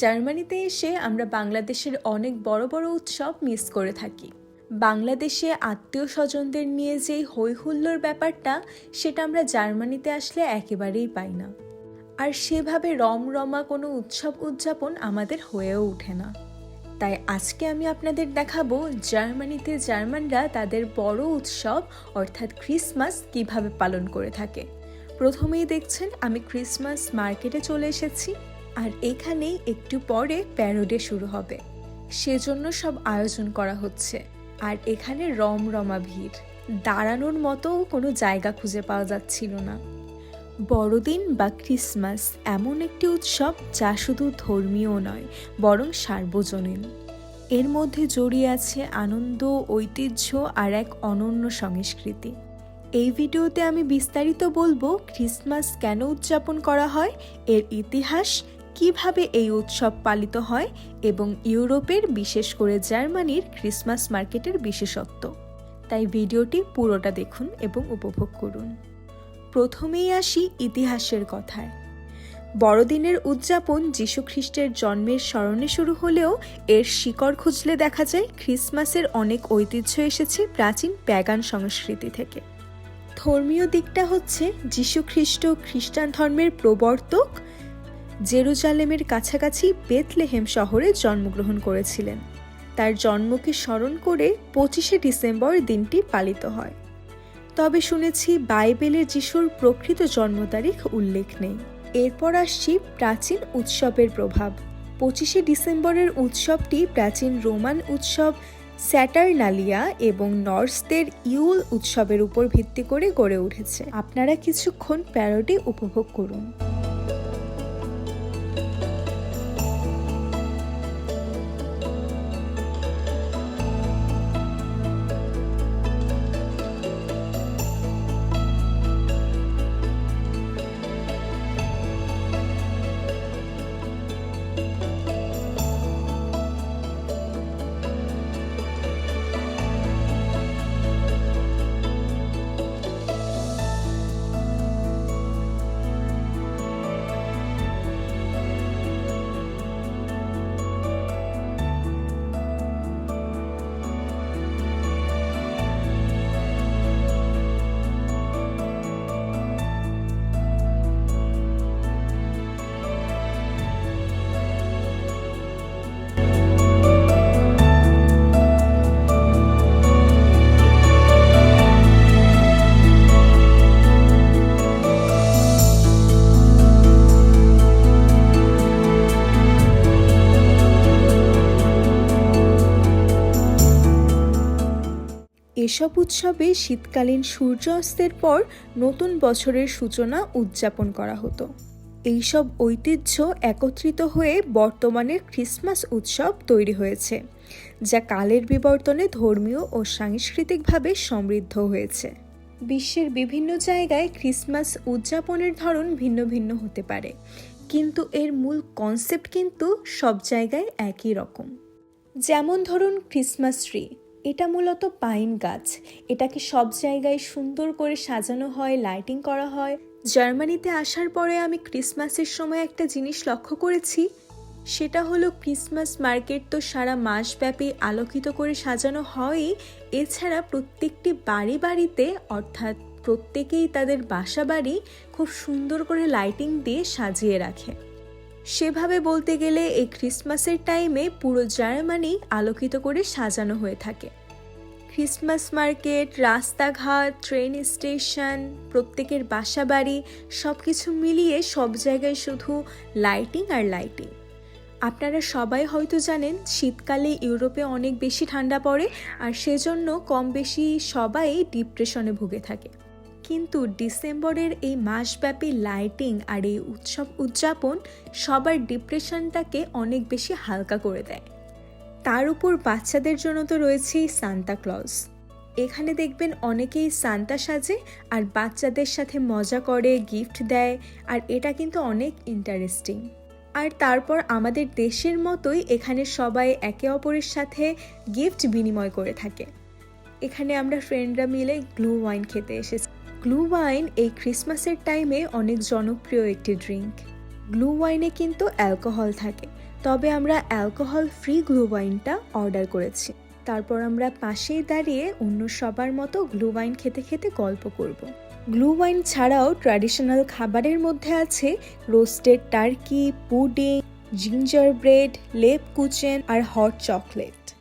জার্মানিতে এসে আমরা বাংলাদেশের অনেক বড় বড় উৎসব মিস করে থাকি। বাংলাদেশে আত্মীয় স্বজনদের নিয়ে যেই হই হুল্লোর ব্যাপারটা, সেটা আমরা জার্মানিতে আসলে একেবারেই পাই না। আর সেভাবে রমরমা কোনো উৎসব উদযাপন আমাদের হয়েও ওঠে না। তাই আজকে আমি আপনাদের দেখাবো জার্মানিতে জার্মানরা তাদের বড় উৎসব, অর্থাৎ ক্রিসমাস, কীভাবে পালন করে থাকে। প্রথমেই দেখছেন, আমি ক্রিসমাস মার্কেটে চলে এসেছি। আর এখানেই একটু পরে প্যারোডে শুরু হবে। সেজন্য সব আয়োজন করা হচ্ছে। আর এখানে রমরমা ভিড়। দাঁড়ানোর মতো কোনো জায়গা খুঁজে পাওয়া যাচ্ছিল না। বড়দিন বা ক্রিসমাস এমন একটি উৎসব যা শুধু ধর্মীয় নয়, বরং সার্বজনীন। এর মধ্যে জড়িয়ে আছে আনন্দ, ঐতিহ্য আর এক অনন্য সংস্কৃতি। এই ভিডিওতে আমি বিস্তারিত বলব ক্রিসমাস কেন উদযাপন করা হয়, এর ইতিহাস কীভাবে এই উৎসব পালিত হয় এবং ইউরোপের, বিশেষ করে জার্মানির, ক্রিসমাস মার্কেটের বিশেষত্ব। তাই ভিডিওটি পুরোটা দেখুন এবং উপভোগ করুন। প্রথমেই আসি ইতিহাসের কথায়। বড়দিনের উদযাপন যীশুখ্রিস্টের জন্মের স্মরণে শুরু হলেও এর শিকড় খুঁজলে দেখা যায় ক্রিসমাসের অনেক ঐতিহ্য এসেছে প্রাচীন প্যাগান সংস্কৃতি থেকে। ধর্মীয় দিকটা হচ্ছে যীশুখ্রিস্ট খ্রিস্টান ধর্মের প্রবর্তক জেরুজালেমের কাছাকাছি বেতলেহেম শহরে জন্মগ্রহণ করেছিলেন। তার জন্মকে স্মরণ করে পঁচিশে ডিসেম্বর দিনটি পালিত হয়। তবে শুনেছি বাইবেলের যিশুর প্রকৃত জন্ম তারিখ উল্লেখ নেই। এরপর আসছি প্রাচীন উৎসবের প্রভাব। পঁচিশে ডিসেম্বরের উৎসবটি প্রাচীন রোমান উৎসব স্যাটারনালিয়া এবং নর্সদের ইউল উৎসবের উপর ভিত্তি করে গড়ে উঠেছে। আপনারা কিছুক্ষণ প্যারোডি উপভোগ করুন। এসব উৎসবে শীতকালীন সূর্য অস্তের পর নতুন বছরের সূচনা উদযাপন করা হতো। এইসব ঐতিহ্য একত্রিত হয়ে বর্তমানের ক্রিসমাস উৎসব তৈরি হয়েছে, যা কালের বিবর্তনে ধর্মীয় ও সাংস্কৃতিকভাবে সমৃদ্ধ হয়েছে। বিশ্বের বিভিন্ন জায়গায় ক্রিসমাস উদযাপনের ধরন ভিন্ন ভিন্ন হতে পারে, কিন্তু এর মূল কনসেপ্ট কিন্তু সব জায়গায় একই রকম। যেমন ধরুন, ক্রিসমাস ট্রি এটা মূলত পাইন গাছ। এটাকে সব জায়গায় সুন্দর করে সাজানো হয় লাইটিং করা হয়। জার্মানিতে আসার পরে আমি ক্রিসমাসের সময় একটা জিনিস লক্ষ্য করেছি। সেটা হলো ক্রিসমাস মার্কেট তো সারা মাসব্যাপী আলোকিত করে সাজানো হয়ই। এছাড়া প্রত্যেকটি বাড়ি বাড়িতে, অর্থাৎ প্রত্যেকেই তাদের বাসা বাড়ি, খুব সুন্দর করে লাইটিং দিয়ে সাজিয়ে রাখে। সেভাবে বলতে গেলে এই ক্রিসমাসের টাইমে পুরো জার্মানি আলোকিত করে সাজানো হয়ে থাকে। ক্রিসমাস মার্কেট, রাস্তাঘাট, ট্রেন স্টেশন, প্রত্যেকের বাসা বাড়ি সব কিছু মিলিয়ে সব জায়গায় শুধু লাইটিং আর লাইটিং। আপনারা সবাই হয়তো জানেন, শীতকালে ইউরোপে অনেক বেশি ঠান্ডা পড়ে আর সেজন্য কম বেশি সবাই ডিপ্রেশনে ভুগে থাকে। কিন্তু ডিসেম্বরের এই মাসব্যাপী লাইটিং আর এই উৎসব উদযাপন সবার ডিপ্রেশনটাকে অনেক বেশি হালকা করে দেয়। তার উপর বাচ্চাদের জন্য তো রয়েছেই সান্তা ক্লজ। এখানে দেখবেন অনেকেই সান্তা সাজে আর বাচ্চাদের সাথে মজা করে, গিফট দেয় আর এটা কিন্তু অনেক ইন্টারেস্টিং আর তারপর আমাদের দেশের মতোই এখানে সবাই একে অপরের সাথে গিফট বিনিময় করে থাকে। এখানে আমরা ফ্রেন্ডরা মিলে গ্লু ওয়াইন খেতে এসেছি। গ্লু ওয়াইন এই ক্রিসমাসের টাইমে অনেক জনপ্রিয় একটি ড্রিঙ্ক গ্লু ওয়াইনে কিন্তু অ্যালকোহল থাকে। তবে আমরা অ্যালকোহল ফ্রি গ্লু ওয়াইনটা অর্ডার করেছি। তারপর আমরা পাশেই দাঁড়িয়ে অন্য সবার মতো গ্লু ওয়াইন খেতে খেতে গল্প করব। গ্লু ওয়াইন ছাড়াও ট্র্যাডিশনাল খাবারের মধ্যে আছে roasted turkey pudding gingerbread লেপ কুচেন আর হট চকলেট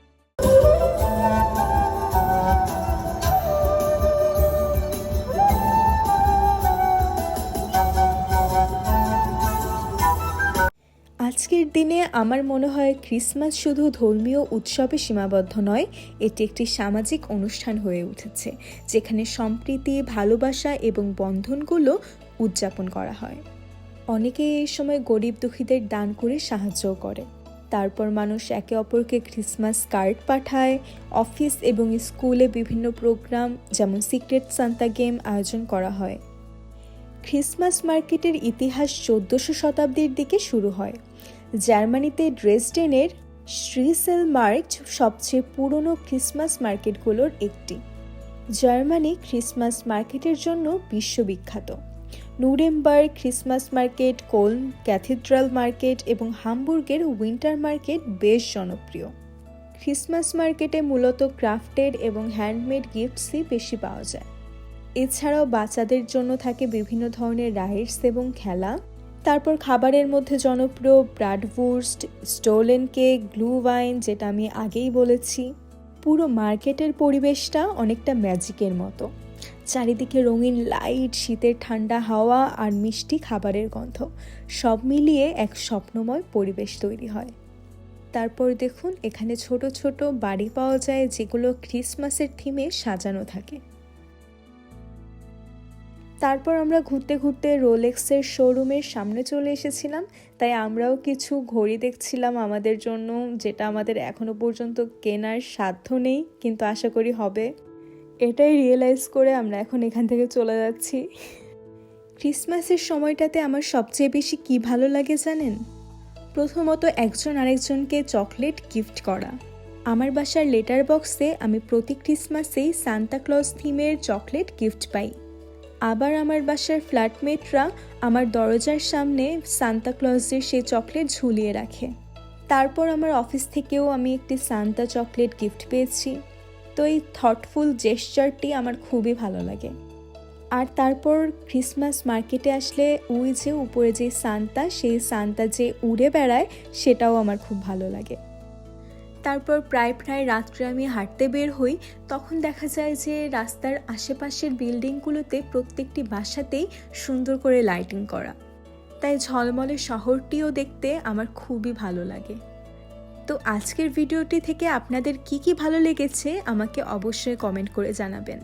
আজকের দিনে আমার মনে হয় ক্রিসমাস শুধু ধর্মীয় উৎসবে সীমাবদ্ধ নয়, এটি একটি সামাজিক অনুষ্ঠান হয়ে উঠেছে, যেখানে সম্প্রীতি, ভালোবাসা এবং বন্ধনগুলো উদযাপন করা হয়। অনেকে এই সময় গরিব দুঃখীদের দান করে সাহায্য করে। তারপর মানুষ একে অপরকে ক্রিসমাস কার্ড পাঠায়, অফিস এবং স্কুলে বিভিন্ন প্রোগ্রাম, যেমন সিক্রেট সান্তা গেম আয়োজন করা হয়। ক্রিসমাস মার্কেটের ইতিহাস চোদ্দশো শতাব্দীর দিকে শুরু হয়। জার্মানিতে ড্রেসডেনের শ্রীসেল মার্কট সবচেয়ে পুরনো ক্রিসমাস মার্কেটগুলোর একটি। জার্মানি ক্রিসমাস মার্কেটের জন্য বিশ্ববিখ্যাত। Nuremberg Christmas market, Cologne cathedral market এবং হামবুর্গের উইন্টার মার্কেট বেশ জনপ্রিয়। ক্রিসমাস মার্কেটে মূলত ক্রাফটেড এবং হ্যান্ডমেড গিফটসই বেশি পাওয়া যায়। এছাড়াও বাচ্চাদের জন্য থাকে বিভিন্ন ধরনের রাইডস এবং খেলা। তারপর খাবারের মধ্যে জনপ্রিয় ব্রাডভুর্স্ট স্টোলেন কেক, গ্লু ওয়াইন, যেটা আমি আগেই বলেছি। পুরো মার্কেটের পরিবেশটা অনেকটা ম্যাজিকের মতো। চারিদিকে রঙিন লাইট, শীতের ঠান্ডা হাওয়া আর মিষ্টি খাবারের গন্ধ। সব মিলিয়ে এক স্বপ্নময় পরিবেশ তৈরি হয়। তারপর দেখুন, এখানে ছোট ছোট বাড়ি পাওয়া যায় যেগুলো ক্রিসমাসের থিমে সাজানো থাকে। তারপর আমরা ঘুরতে ঘুরতে রোলেক্সের শোরুমের সামনে চলে এসেছিলাম। তাই আমরাও কিছু ঘড়ি দেখছিলাম আমাদের জন্য, যেটা আমাদের এখনও পর্যন্ত কেনার সাধ্য নেই, কিন্তু আশা করি হবে। এটাই রিয়েলাইজ করে আমরা এখন এখান থেকে চলে যাচ্ছি। ক্রিসমাসের সময়টাতে আমার সবচেয়ে বেশি কি ভালো লাগে জানেন? প্রথমত একজন আরেকজনকে চকলেট গিফট করা। আমার বাসার লেটার বক্সে আমি প্রতি ক্রিসমাসেই সান্তা ক্লজ থিমের চকলেট গিফট পাই। আবার আমার বাসার ফ্ল্যাটমেটরা আমার দরজার সামনে সান্তা ক্লজের সেই চকলেট ঝুলিয়ে রাখে। তারপর আমার অফিস থেকেও আমি একটি সান্তা চকলেট গিফট পেয়েছি। তো এই থটফুল জেস্টারটি আমার খুবই ভালো লাগে। আর তারপর ক্রিসমাস মার্কেটে আসলে ওই যে উপরে যে সান্তা, সেই সান্তা যে উড়ে বেড়ায়, সেটাও আমার খুব ভালো লাগে। তারপর প্রায় প্রায় রাত্রে আমি হাঁটতে বের হই, তখন দেখা যায় যে রাস্তার আশেপাশের বিল্ডিংগুলোতে প্রত্যেকটি বাসাতেই সুন্দর করে লাইটিং করা। তাই ঝলমলে শহরটিও দেখতে আমার খুবই ভালো লাগে। তো আজকের ভিডিওটি থেকে আপনাদের কি কি ভালো লেগেছে আমাকে অবশ্যই কমেন্ট করে জানাবেন।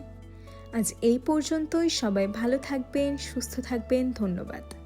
আজ এই পর্যন্তই, সবাই ভালো থাকবেন, সুস্থ থাকবেন, ধন্যবাদ।